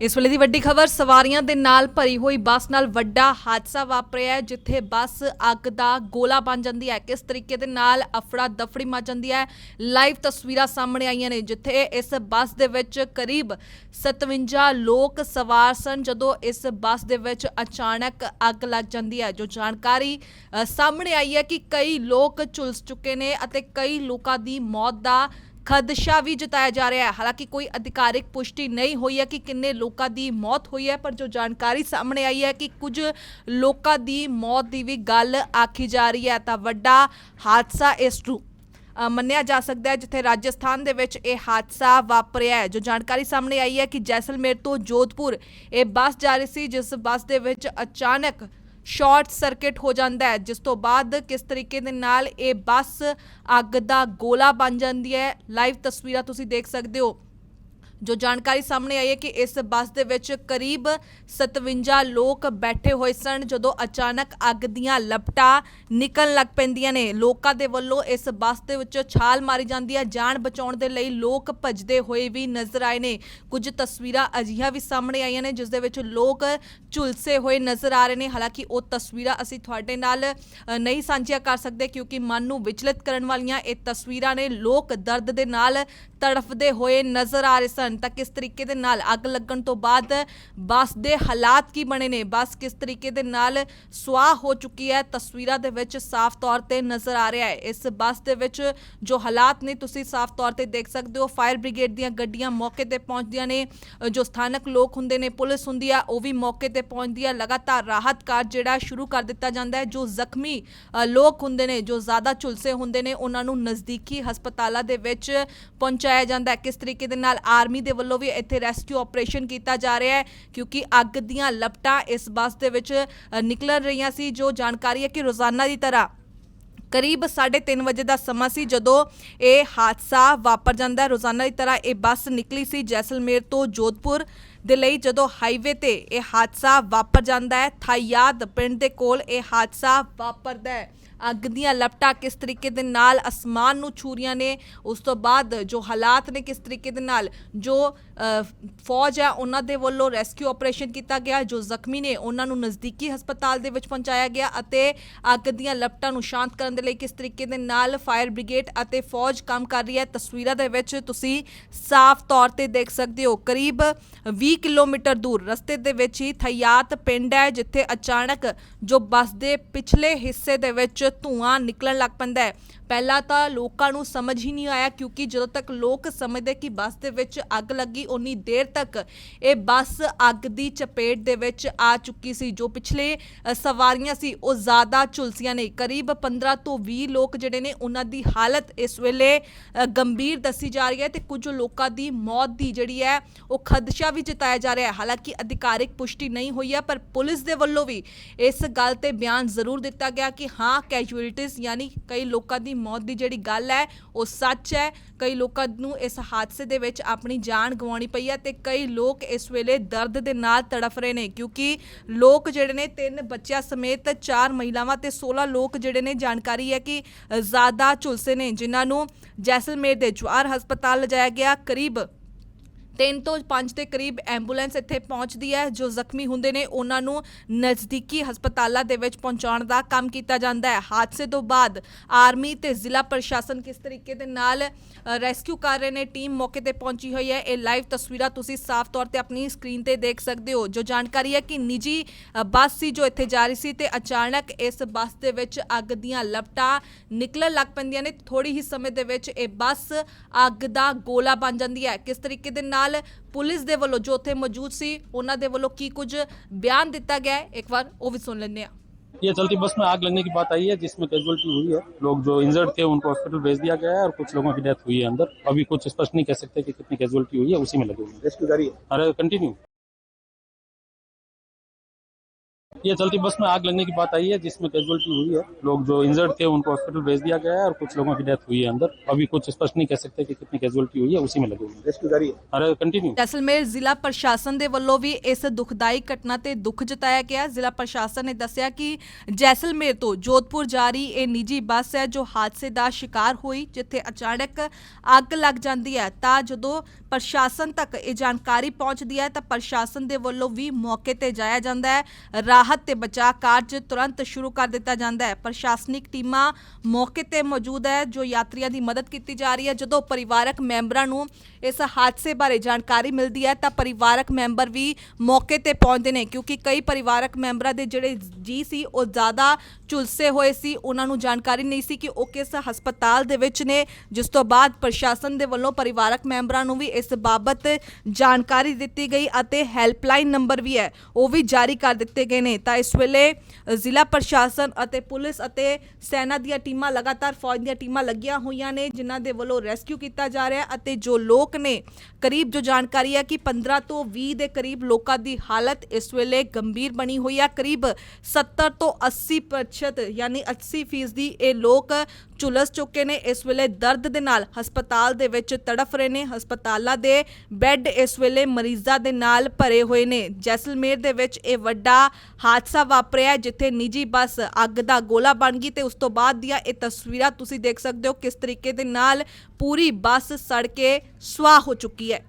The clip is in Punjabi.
ਇਸ ਵੇਲੇ ਦੀ ਵੱਡੀ ਖਬਰ ਸਵਾਰੀਆਂ ਦੇ ਨਾਲ ਭਰੀ ਹੋਈ ਬੱਸ ਨਾਲ ਵੱਡਾ ਹਾਦਸਾ ਵਾਪਰਿਆ ਹੈ ਜਿੱਥੇ ਬੱਸ ਅੱਗ ਦਾ ਗੋਲਾ ਬਣ ਜਾਂਦੀ ਹੈ। ਕਿਸ ਤਰੀਕੇ ਦੇ ਨਾਲ ਅਫੜਾ ਦਫੜੀ ਮਚ ਜਾਂਦੀ ਹੈ ਲਾਈਵ ਤਸਵੀਰਾਂ ਸਾਹਮਣੇ ਆਈਆਂ ਨੇ ਜਿੱਥੇ ਇਸ ਬੱਸ ਦੇ ਵਿੱਚ ਕਰੀਬ 57 ਲੋਕ ਸਵਾਰ ਸਨ ਜਦੋਂ ਇਸ ਬੱਸ ਦੇ ਵਿੱਚ ਅਚਾਨਕ ਅੱਗ ਲੱਗ ਜਾਂਦੀ ਹੈ। ਜੋ ਜਾਣਕਾਰੀ ਅ, ਸਾਹਮਣੇ ਆਈ ਹੈ ਕਿ ਕਈ ਲੋਕ ਝੁਲਸ ਚੁੱਕੇ ਨੇ ਅਤੇ ਕਈ ਲੋਕਾਂ ਦੀ ਮੌਤ ਦਾ ਖਦਸ਼ਾ ਵੀ ਜਤਾਇਆ ਜਾ ਰਿਹਾ ਹੈ। ਹਾਲਾਂਕਿ ਕੋਈ ਅਧਿਕਾਰਿਕ ਪੁਸ਼ਟੀ ਨਹੀਂ ਹੋਈ ਹੈ ਕਿ ਕਿੰਨੇ ਲੋਕਾਂ ਦੀ ਮੌਤ ਹੋਈ ਹੈ, ਪਰ ਜੋ ਜਾਣਕਾਰੀ ਸਾਹਮਣੇ ਆਈ ਹੈ ਕਿ ਕੁਝ ਲੋਕਾਂ ਦੀ ਮੌਤ ਦੀ ਵੀ ਗੱਲ ਆਖੀ ਜਾ ਰਹੀ ਹੈ, ਤਾਂ ਵੱਡਾ ਹਾਦਸਾ ਇਸ ਨੂੰ ਮੰਨਿਆ ਜਾ ਸਕਦਾ ਹੈ, ਜਿੱਥੇ ਰਾਜਸਥਾਨ ਦੇ ਵਿੱਚ ਇਹ ਹਾਦਸਾ ਵਾਪਰਿਆ ਹੈ। ਜੋ ਜਾਣਕਾਰੀ ਸਾਹਮਣੇ ਆਈ ਹੈ ਕਿ ਜੈਸਲਮੇਰ ਤੋਂ ਜੋਧਪੁਰ ਇਹ ਬੱਸ ਜਾ ਰਹੀ ਸੀ, ਜਿਸ ਬੱਸ ਦੇ ਵਿੱਚ ਅਚਾਨਕ ਸ਼ਾਰਟ ਸਰਕਟ ਹੋ ਜਾਂਦਾ ਹੈ, ਜਿਸ ਤੋਂ ਬਾਅਦ ਕਿਸ ਤਰੀਕੇ ਦੇ ਨਾਲ ਇਹ ਬੱਸ ਅੱਗ ਦਾ ਗੋਲਾ ਬਣ ਜਾਂਦੀ ਹੈ। ਲਾਈਵ ਤਸਵੀਰਾਂ ਤੁਸੀਂ ਦੇਖ ਸਕਦੇ ਹੋ। ਜੋ ਜਾਣਕਾਰੀ ਸਾਹਮਣੇ ਆਈ ਹੈ ਕਿ ਇਸ ਬੱਸ ਦੇ ਵਿੱਚ ਕਰੀਬ 57 ਲੋਕ ਬੈਠੇ ਹੋਏ ਸਨ, ਜਦੋਂ ਅਚਾਨਕ ਅੱਗ ਦੀਆਂ ਲਪਟਾਂ ਨਿਕਲਣ ਲੱਗ ਪੈਂਦੀਆਂ ਨੇ। ਲੋਕਾਂ ਦੇ ਵੱਲੋਂ ਇਸ ਬੱਸ ਦੇ ਵਿੱਚ ਛਾਲ ਮਾਰੀ ਜਾਂਦੀ ਹੈ। ਜਾਨ ਬਚਾਉਣ ਦੇ ਲਈ ਲੋਕ ਭੱਜਦੇ ਹੋਏ ਵੀ ਨਜ਼ਰ ਆਏ ਨੇ। ਕੁਝ ਤਸਵੀਰਾਂ ਅਜਿਹੀਆਂ ਵੀ ਸਾਹਮਣੇ ਆਈਆਂ ਨੇ, ਜਿਸ ਦੇ ਵਿੱਚ ਲੋਕ ਝੁਲਸੇ ਹੋਏ ਨਜ਼ਰ ਆ ਰਹੇ ਨੇ। ਹਾਲਾਂਕਿ ਉਹ ਤਸਵੀਰਾਂ ਅਸੀਂ ਤੁਹਾਡੇ ਨਾਲ ਨਹੀਂ ਸਾਂਝੀਆਂ ਕਰ ਸਕਦੇ, ਕਿਉਂਕਿ ਮਨ ਨੂੰ ਵਿਚਲਿਤ ਕਰਨ ਵਾਲੀਆਂ ਇਹ ਤਸਵੀਰਾਂ ਨੇ। ਲੋਕ ਦਰਦ ਦੇ ਨਾਲ ਤੜਫਦੇ ਹੋਏ ਨਜ਼ਰ ਆ ਰਹੇ ਸਨ। ਤਾਂ ਕਿਸ ਤਰੀਕੇ ਦੇ ਨਾਲ ਅੱਗ ਲੱਗਣ ਤੋਂ ਬਾਅਦ ਬੱਸ ਦੇ ਹਾਲਾਤ ਕੀ ਬਣੇ ਨੇ? ਬੱਸ ਕਿਸ ਤਰੀਕੇ ਦੇ ਨਾਲ ਸੁਆਹ ਹੋ ਚੁੱਕੀ ਹੈ? ਤਸਵੀਰਾਂ ਦੇ ਵਿੱਚ ਸਾਫ਼ ਤੌਰ ਤੇ ਨਜ਼ਰ ਆ ਰਿਹਾ ਹੈ। ਇਸ ਬੱਸ ਦੇ ਵਿੱਚ ਜੋ ਹਾਲਾਤ ਨੇ, ਤੁਸੀਂ ਸਾਫ਼ ਤੌਰ ਤੇ ਦੇਖ ਸਕਦੇ ਹੋ, ਫਾਇਰ ਬ੍ਰਿਗੇਡ ਦੀਆਂ ਗੱਡੀਆਂ ਮੌਕੇ ਤੇ ਪਹੁੰਚਦੀਆਂ ਨੇ। ਜੋ ਸਥਾਨਕ ਲੋਕ ਹੁੰਦੇ ਨੇ, ਪੁਲਿਸ ਹੁੰਦੀ ਆ, ਉਹ ਵੀ ਮੌਕੇ ਤੇ ਪਹੁੰਚਦੀ ਆ। ਲਗਾਤਾਰ ਰਾਹਤ ਕਾਰਜ ਜਿਹੜਾ ਸ਼ੁਰੂ ਕਰ ਦਿੱਤਾ ਜਾਂਦਾ ਹੈ। ਜੋ ਜ਼ਖਮੀ ਲੋਕ ਹੁੰਦੇ ਨੇ, ਜੋ ਜ਼ਿਆਦਾ ਝੁਲਸੇ ਹੁੰਦੇ ਨੇ, ਉਹਨਾਂ ਨੂੰ ਨਜ਼ਦੀਕੀ ਹਸਪਤਾਲਾਂ ਦੇ ਵਿੱਚ ਪਹੁੰਚਾਇਆ ਜਾਂਦਾ ਹੈ। ਕਿਸ ਤਰੀਕੇ ਦੇ ਨਾਲ ਆਰਮੀ ਦੇ ਵੱਲੋਂ ਵੀ ਇੱਥੇ ਰੈਸਕਿਊ ਆਪਰੇਸ਼ਨ ਕੀਤਾ ਜਾ ਰਿਹਾ ਹੈ ਕਿਉਂਕਿ ਅੱਗ ਦੀਆਂ ਲਪਟਾਂ ਇਸ ਬੱਸ ਦੇ ਵਿੱਚ ਅ, ਨਿਕਲ ਰਹੀਆਂ ਸੀ ਜੋ ਜਾਣਕਾਰੀ ਹੈ ਕਿ ਰੋਜ਼ਾਨਾ ਦੀ ਤਰ੍ਹਾਂ ਕਰੀਬ 3:30 ਵਜੇ ਦਾ ਸਮਾਂ ਸੀ ਜਦੋਂ ਇਹ ਹਾਦਸਾ ਵਾਪਰ ਜਾਂਦਾ ਹੈ। ਰੋਜ਼ਾਨਾ ਦੀ ਤਰ੍ਹਾਂ ਇਹ ਬੱਸ ਨਿਕਲੀ ਸੀ ਜੈਸਲਮੇਰ ਤੋਂ ਜੋਧਪੁਰ। ਦੇ ਲਈ ਜਦੋਂ ਹਾਈਵੇ ਤੇ ਇਹ ਹਾਦਸਾ ਵਾਪਰ ਜਾਂਦਾ ਹੈ ਥਾਇਆਦ ਪਿੰਡ ਦੇ ਕੋਲ ਇਹ ਹਾਦਸਾ ਵਾਪਰਦਾ ਹੈ। ਅੱਗ ਦੀਆਂ ਲਪਟਾਂ ਕਿਸ ਤਰੀਕੇ ਦੇ ਨਾਲ ਅਸਮਾਨ ਨੂੰ ਛੂਰੀਆਂ ਨੇ, ਉਸ ਤੋਂ ਬਾਅਦ ਜੋ ਹਾਲਾਤ ਨੇ ਕਿਸ ਤਰੀਕੇ ਦੇ ਨਾਲ, ਜੋ ਫੌਜ ਹੈ, ਉਹਨਾਂ ਦੇ ਵੱਲੋਂ ਰੈਸਕਿਊ ਆਪਰੇਸ਼ਨ ਕੀਤਾ ਗਿਆ, ਜੋ ਜ਼ਖਮੀ ਨੇ, ਉਹਨਾਂ ਨੂੰ ਨਜ਼ਦੀਕੀ ਹਸਪਤਾਲ ਦੇ ਵਿੱਚ ਪਹੁੰਚਾਇਆ ਗਿਆ ਅਤੇ ਅੱਗ ਦੀਆਂ ਲਪਟਾਂ ਨੂੰ ਸ਼ਾਂਤ ਕਰਨ ਦੇ ਲਈ ਕਿਸ ਤਰੀਕੇ ਦੇ ਨਾਲ ਫਾਇਰ ਬ੍ਰਿਗੇਡ ਅਤੇ ਫੌਜ ਕੰਮ ਕਰ ਰਹੀ ਹੈ, ਤਸਵੀਰਾਂ ਦੇ ਵਿੱਚ ਤੁਸੀਂ ਸਾਫ਼ ਤੌਰ ਤੇ ਦੇਖ ਸਕਦੇ ਹੋ। ਕਰੀਬ 20 ਕਿਲੋਮੀਟਰ ਦੂਰ ਰਸਤੇ ਦੇ ਵਿੱਚ ਹੀ ਥਿਆਤ ਪਿੰਡ ਹੈ, ਜਿੱਥੇ ਅਚਾਨਕ ਜੋ ਬੱਸ ਦੇ ਪਿਛਲੇ ਹਿੱਸੇ ਦੇ ਵਿੱਚ ਧੂਆਂ ਨਿਕਲਣ ਲੱਗ ਪੈਂਦਾ ਹੈ। ਪਹਿਲਾਂ ਤਾਂ ਲੋਕਾਂ ਨੂੰ ਸਮਝ ਹੀ ਨਹੀਂ ਆਇਆ, ਕਿਉਂਕਿ ਜਦੋਂ ਤੱਕ ਲੋਕ ਸਮਝਦੇ ਕਿ ਬੱਸ ਦੇ ਵਿੱਚ ਅੱਗ ਲੱਗੀ ਉਨੀ ਦੇਰ ਤੱਕ ਇਹ ਬੱਸ ਅੱਗ ਦੀ ਚਪੇਟ ਦੇ ਵਿੱਚ ਆ ਚੁੱਕੀ ਸੀ। ਜੋ ਪਿਛਲੇ ਸਵਾਰੀਆਂ ਸੀ, ਉਹ ਜ਼ਿਆਦਾ ਝੁਲਸੀਆਂ ਨੇ। ਕਰੀਬ 15 ਤੋਂ 20 ਲੋਕ ਜਿਹੜੇ ਨੇ, ਉਹਨਾਂ ਦੀ ਹਾਲਤ ਇਸ ਵੇਲੇ ਗੰਭੀਰ ਦੱਸੀ ਜਾ ਰਹੀ ਹੈ ਤੇ ਕੁਝ ਲੋਕਾਂ ਦੀ ਮੌਤ ਦੀ ਜਿਹੜੀ ਹੈ, ਉਹ ਖਦਸ਼ਾ ਵੀ ਜਤਾਇਆ ਜਾ ਰਿਹਾ ਹੈ। ਹਾਲਾਂਕਿ ਅਧਿਕਾਰਿਕ ਪੁਸ਼ਟੀ ਨਹੀਂ ਹੋਈ ਹੈ, ਪਰ ਪੁਲਿਸ ਦੇ ਵੱਲੋਂ ਵੀ ਇਸ ਗੱਲ ਤੇ ਬਿਆਨ ਜ਼ਰੂਰ ਦਿੱਤਾ ਗਿਆ ਕਿ ਹਾਂ ਕੈਜੂਅਲਟੀਜ਼ ਯਾਨੀ ਕਈ ਲੋਕਾਂ ਦੀ ਮੌਤ ਦੀ ਜਿਹੜੀ ਗੱਲ ਹੈ, ਉਹ ਸੱਚ ਹੈ। ਕਈ ਲੋਕਾਂ ਨੂੰ ਇਸ ਹਾਦਸੇ ਦੇ ਵਿੱਚ ਆਪਣੀ ਜਾਨ ਗਵਾਉਣੀ ਪਈ ਹੈ ਤੇ ਕਈ ਲੋਕ ਇਸ ਵੇਲੇ ਦਰਦ ਦੇ ਨਾਲ ਤੜਫ ਰਹੇ ਨੇ, ਕਿਉਂਕਿ ਲੋਕ ਜਿਹੜੇ ਨੇ, ਤਿੰਨ ਬੱਚਿਆਂ ਸਮੇਤ ਚਾਰ ਮਹਿਲਾਵਾਂ ਤੇ 16 ਲੋਕ ਜਿਹੜੇ ਨੇ, ਜਾਣਕਾਰੀ ਹੈ ਕਿ ਜ਼ਿਆਦਾ ਝੁਲਸੇ ਨੇ, ਜਿਨ੍ਹਾਂ ਨੂੰ ਜੈਸਲਮੇਰ ਦੇ ਜਵਾਰ ਹਸਪਤਾਲ ਲਿਜਾਇਆ ਗਿਆ। ਕਰੀਬ ਤਿੰਨ ਤੋਂ ਪੰਜ ਦੇ ਕਰੀਬ ਐਂਬੂਲੈਂਸ ਇੱਥੇ ਪਹੁੰਚਦੀ ਹੈ, ਜੋ ਜ਼ਖਮੀ ਹੁੰਦੇ ਨੇ, ਉਹਨਾਂ ਨੂੰ ਨਜ਼ਦੀਕੀ ਹਸਪਤਾਲਾਂ ਦੇ ਵਿੱਚ ਪਹੁੰਚਾਉਣ ਦਾ ਕੰਮ ਕੀਤਾ ਜਾਂਦਾ ਹੈ। ਹਾਦਸੇ ਤੋਂ ਬਾਅਦ ਆਰਮੀ ਤੇ ਜ਼ਿਲ੍ਹਾ ਪ੍ਰਸ਼ਾਸਨ ਕਿਸ ਤਰੀਕੇ ਦੇ ਨਾਲ ਰੈਸਕਿਊ ਕਰ ਰਹੇ ਨੇ, ਟੀਮ ਮੌਕੇ ਤੇ ਪਹੁੰਚੀ ਹੋਈ ਹੈ। ਇਹ ਲਾਈਵ ਤਸਵੀਰਾਂ ਤੁਸੀਂ ਸਾਫ਼ ਤੌਰ ਤੇ ਆਪਣੀ ਸਕਰੀਨ ਤੇ ਦੇਖ ਸਕਦੇ ਹੋ, ਜੋ ਜਾਣਕਾਰੀ ਹੈ ਕਿ ਨਿੱਜੀ ਬੱਸ ਸੀ ਜੋ ਇੱਥੇ ਜਾ ਰਹੀ ਸੀ ਤੇ ਅਚਾਨਕ ਇਸ ਬੱਸ ਦੇ ਵਿੱਚ ਅੱਗ ਦੀਆਂ ਲਪਟਾਂ ਨਿਕਲਣ ਲੱਗ ਪੈਂਦੀਆਂ ਨੇ। ਥੋੜੀ ਹੀ ਸਮੇਂ ਦੇ ਵਿੱਚ ਇਹ ਬੱਸ ਅੱਗ ਦਾ ਗੋਲਾ ਬਣ ਜਾਂਦੀ ਹੈ। ਕਿਸ ਤਰੀਕੇ ਦੇ ਨਾਲ ਪੁਲਿਸ ਦੇ ਵੱਲੋਂ ਜੋ ਉੱਥੇ ਮੌਜੂਦ ਸੀ ਉਹਨਾਂ ਦੇ ਵੱਲੋਂ ਕੀ ਕੁਝ ਬਿਆਨ ਦਿੱਤਾ ਗਿਆ ਹੈ ਇੱਕ ਵਾਰ ਉਹ ਵੀ ਸੁਣ ਲੈਂਦੇ ਹਾਂ ये चलती बस में आग लगने की बात आई है जिसमें कैजुअलिटी हुई है लोग जो इंजर्ड थे उनको हॉस्पिटल भेज दिया गया है और कुछ लोगों की डेथ हुई है अंदर अभी कुछ स्पष्ट नहीं कह सकते कि कितनी कैजुअलिटी हुई है उसी में लगे हुए हैं रेस्क्यू जारी है अरे कंटिन्यू ये चलती बस में आग लगने की बात आई है जिसमें कैजुअलिटी हुई है लोग जो इंजर्ड थे उनको हॉस्पिटल भेज दिया गया है और कुछ लोगों की डेथ हुई है अंदर अभी कुछ स्पष्ट नहीं कह सकते कि कितनी कैजुअलिटी हुई है उसी में लगे हुए हैं रेस्क्यू जारी है अरे कंटिन्यू ਜੈਸਲਮੇਰ ਜ਼ਿਲ੍ਹਾ ਪ੍ਰਸ਼ਾਸਨ ਦੇ ਵੱਲੋਂ ਵੀ ਇਸ ਦੁਖਦਾਈ ਘਟਨਾ ਤੇ ਦੁੱਖ ਜਤਾਇਆ ਗਿਆ ਜ਼ਿਲ੍ਹਾ ਪ੍ਰਸ਼ਾਸਨ ਨੇ ਦੱਸਿਆ ਕਿ ਜੈਸਲਮੇਰ ਤੋਂ ਜੋਧਪੁਰ ਜਾ ਰਹੀ ਇਹ ਨਿੱਜੀ ਬੱਸ ਹੈ ਜੋ ਹਾਦਸੇ ਦਾ ਸ਼ਿਕਾਰ ਹੋਈ ਜਿੱਥੇ ਅਚਾਨਕ ਅੱਗ ਲੱਗ ਜਾਂਦੀ ਹੈ ਤਾਂ ਜਦੋਂ ਪ੍ਰਸ਼ਾਸਨ ਤੱਕ ਇਹ ਜਾਣਕਾਰੀ ਪਹੁੰਚਦੀ ਹੈ ਤਾਂ ਪ੍ਰਸ਼ਾਸਨ ਦੇ ਵੱਲੋਂ ਵੀ ਮੌਕੇ ਤੇ ਜਾਇਆ ਜਾਂਦਾ ਹੈ ਰਾਹਤ ਤੇ ਬਚਾਅ ਕਾਰਜ ਤੁਰੰਤ ਸ਼ੁਰੂ ਕਰ ਦਿੱਤਾ ਜਾਂਦਾ ਹੈ। ਪ੍ਰਸ਼ਾਸਨਿਕ ਟੀਮਾਂ ਮੌਕੇ ਤੇ ਮੌਜੂਦ ਹੈ, ਜੋ ਯਾਤਰੀਆਂ ਦੀ ਮਦਦ ਕੀਤੀ ਜਾ ਰਹੀ ਹੈ। ਜਦੋਂ ਪਰਿਵਾਰਕ ਮੈਂਬਰਾਂ ਨੂੰ ਇਸ ਹਾਦਸੇ ਬਾਰੇ ਜਾਣਕਾਰੀ ਮਿਲਦੀ ਹੈ, ਤਾਂ ਪਰਿਵਾਰਕ ਮੈਂਬਰ ਵੀ ਮੌਕੇ ਤੇ ਪਹੁੰਚਦੇ ਨੇ, ਕਿਉਂਕਿ ਕਈ ਪਰਿਵਾਰਕ ਮੈਂਬਰਾਂ ਦੇ ਜਿਹੜੇ ਜੀ ਸੀ, ਉਹ ਜ਼ਿਆਦਾ ਝੁਲਸੇ ਹੋਏ ਸੀ। ਉਹਨਾਂ ਨੂੰ ਜਾਣਕਾਰੀ ਨਹੀਂ ਸੀ ਕਿ ਉਹ ਕਿਸ ਹਸਪਤਾਲ ਦੇ ਵਿੱਚ ਨੇ। ਜਿਸ ਤੋਂ ਬਾਅਦ ਪ੍ਰਸ਼ਾਸਨ ਦੇ ਵੱਲੋਂ ਪਰਿਵਾਰਕ ਮੈਂਬਰਾਂ ਨੂੰ ਵੀ ਇਸ ਬਾਬਤ ਜਾਣਕਾਰੀ ਦਿੱਤੀ ਗਈ ਅਤੇ ਹੈਲਪਲਾਈਨ ਨੰਬਰ ਵੀ ਹੈ, ਉਹ ਵੀ ਜਾਰੀ ਕਰ ਦਿੱਤੇ ਗਏ ਨੇ। ਤਾਂ ਇਸ ਵੇਲੇ ਜ਼ਿਲ੍ਹਾ ਪ੍ਰਸ਼ਾਸਨ ਅਤੇ ਪੁਲਿਸ ਅਤੇ ਸੈਨਾ ਦੀਆਂ ਟੀਮਾਂ ਲਗਾਤਾਰ ਫੌਜ ਦੀਆਂ ਟੀਮਾਂ ਲੱਗੀਆਂ ਹੋਈਆਂ ਨੇ, ਜਿਨ੍ਹਾਂ ਦੇ ਵੱਲੋਂ ਰੈਸਕਿਊ ਕੀਤਾ ਜਾ ਰਿਹਾ ਹੈ ਅਤੇ ਜੋ ਲੋਕ ਨੇ, ਕਰੀਬ ਜੋ ਜਾਣਕਾਰੀ ਹੈ ਕਿ 15 ਤੋਂ 20 ਦੇ ਕਰੀਬ ਲੋਕਾਂ ਦੀ ਹਾਲਤ ਇਸ ਵੇਲੇ ਗੰਭੀਰ ਬਣੀ ਹੋਈ ਹੈ। ਕਰੀਬ 70 ਤੋਂ 80% ਯਾਨੀ 80% ਫੀਸਦੀ ਇਹ ਲੋਕ ਝੁਲਸ ਚੁੱਕੇ ਨੇ। ਇਸ ਵੇਲੇ ਦਰਦ ਦੇ ਨਾਲ ਹਸਪਤਾਲ ਦੇ ਵਿੱਚ ਤੜਫ ਰਹੇ ਨੇ। ਹਸਪਤਾਲਾਂ ਦੇ ਬੈੱਡ ਇਸ ਵੇਲੇ ਮਰੀਜ਼ਾਂ ਦੇ ਨਾਲ ਭਰੇ ਹੋਏ ਨੇ। ਜੈਸਲਮੇਰ ਦੇ ਵਿੱਚ ਇਹ ਵੱਡਾ ਹਾਦਸਾ ਵਾਪਰਿਆ ਜਿੱਥੇ ਨਿੱਜੀ ਬੱਸ ਅੱਗ ਦਾ ਗੋਲਾ ਬਣ ਗਈ ਤੇ ਉਸ ਤੋਂ ਬਾਅਦ ਦੀਆਂ ਇਹ ਤਸਵੀਰਾਂ ਤੁਸੀਂ ਦੇਖ ਸਕਦੇ ਹੋ ਕਿਸ ਤਰੀਕੇ ਦੇ ਨਾਲ ਪੂਰੀ ਬੱਸ ਸੜ ਕੇ ਸੁਆਹ ਹੋ ਚੁੱਕੀ ਹੈ।